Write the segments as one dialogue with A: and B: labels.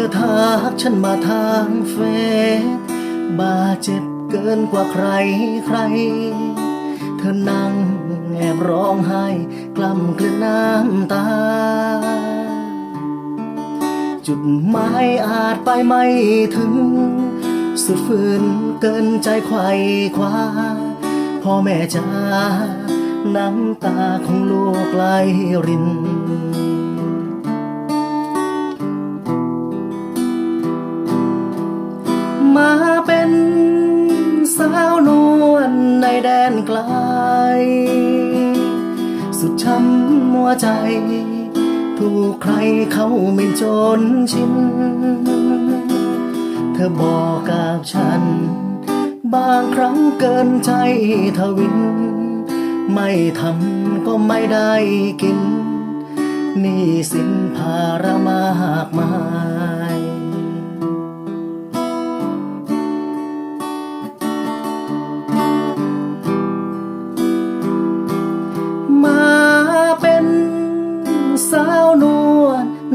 A: อทักฉันมาทางเฟซบาดเจ็บเกินกว่าใครใคร เธอนั่งแอบร้องไห้ กล้ำกลืนน้ำตา จุดหมายอาจไปไม่ถึง สุดฝืนเกินใจไขว่คว้าพ่อแม่จ้าน้ำตาของลูกไหลริน ลในแดนไกล สุดช้ำหัวใจ ถูกใครเขาหมิ่นจนชิน เธอบอกกับฉัน บางครั้งเกินใจทวิน ไม่ทำก็ไม่ได้กิน นี่สินภาระมากมาย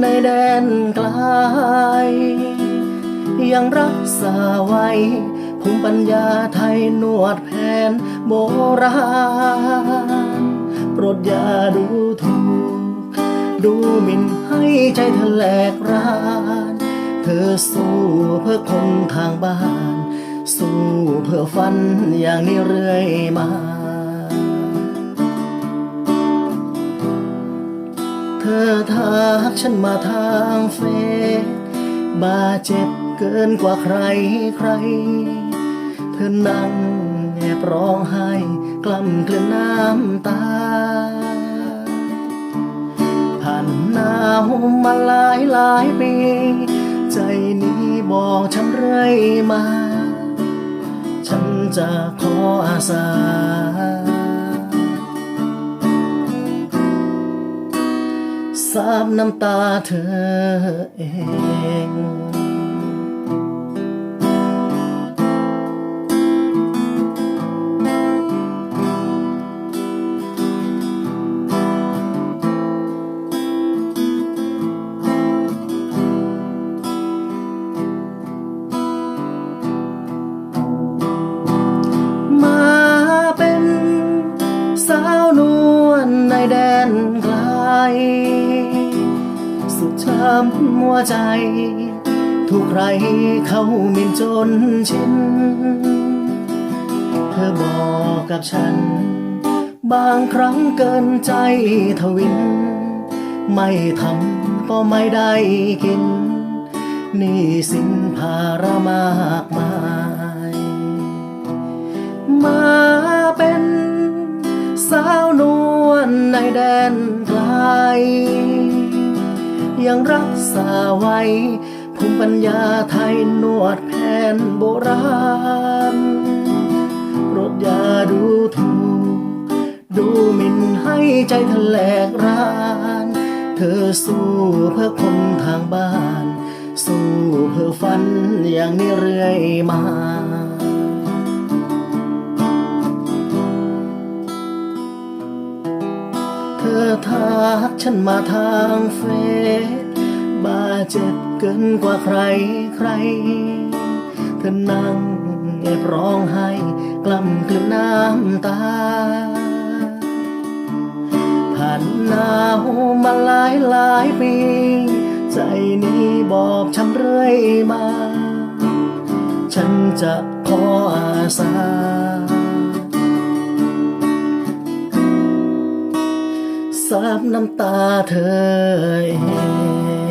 A: ในแดนไกล ยังรักษาไว้ภูมิปัญญาไทยนวดแผนโบราณ โปรดอย่าดูถูก ดูหมิ่นให้ใจเธอแหลกราน เธอสู้เพื่อคนทางบ้าน สู้เพื่อฝันอย่างนี้เรื่อยมา อทักฉันมาทางเฟซบาดเจ็บเกินกว่าใครใคร เธอนั่งแอบร้องไห้ กล้ำกลืนน้ำตา ผ่านหนาวมาหลายหลายปี ใจนี้บอกฉันเรื่อยมา ฉันจะขออาสา สาบน้ำตาเธอเอง สุดช้ำหัวใจถูกใครเขาหมิ่นจนชินเธอบอกกับฉัน บางครั้งเกินใจทวิน ไม่ทำก็ไม่ได้กิน นี่สินภาระมากมาย มาเป็นสาวนวลในแดนไกล ยังรักษาไว้ ภูมิปัญญาไทยนวดแผนโบราณรดยาดูถูก ดูหมิ่นให้ใจเธอแหลกราน เธอสู้เพื่อคนทางบ้าน สู้เพื่อฝันอย่างนี้เรื่อยมา อทักฉันมาทางเฟซบาดเจ็บเกินกว่าใครใคร เธอนั่งแอบร้องไห้กล้ำกลืนน้ำตา ผ่านหนาวมาหลายหลายปี ใจนี้บอกช้ำเรื่อยมา ฉันจะขออาสา สามน้ำตาเธอเอง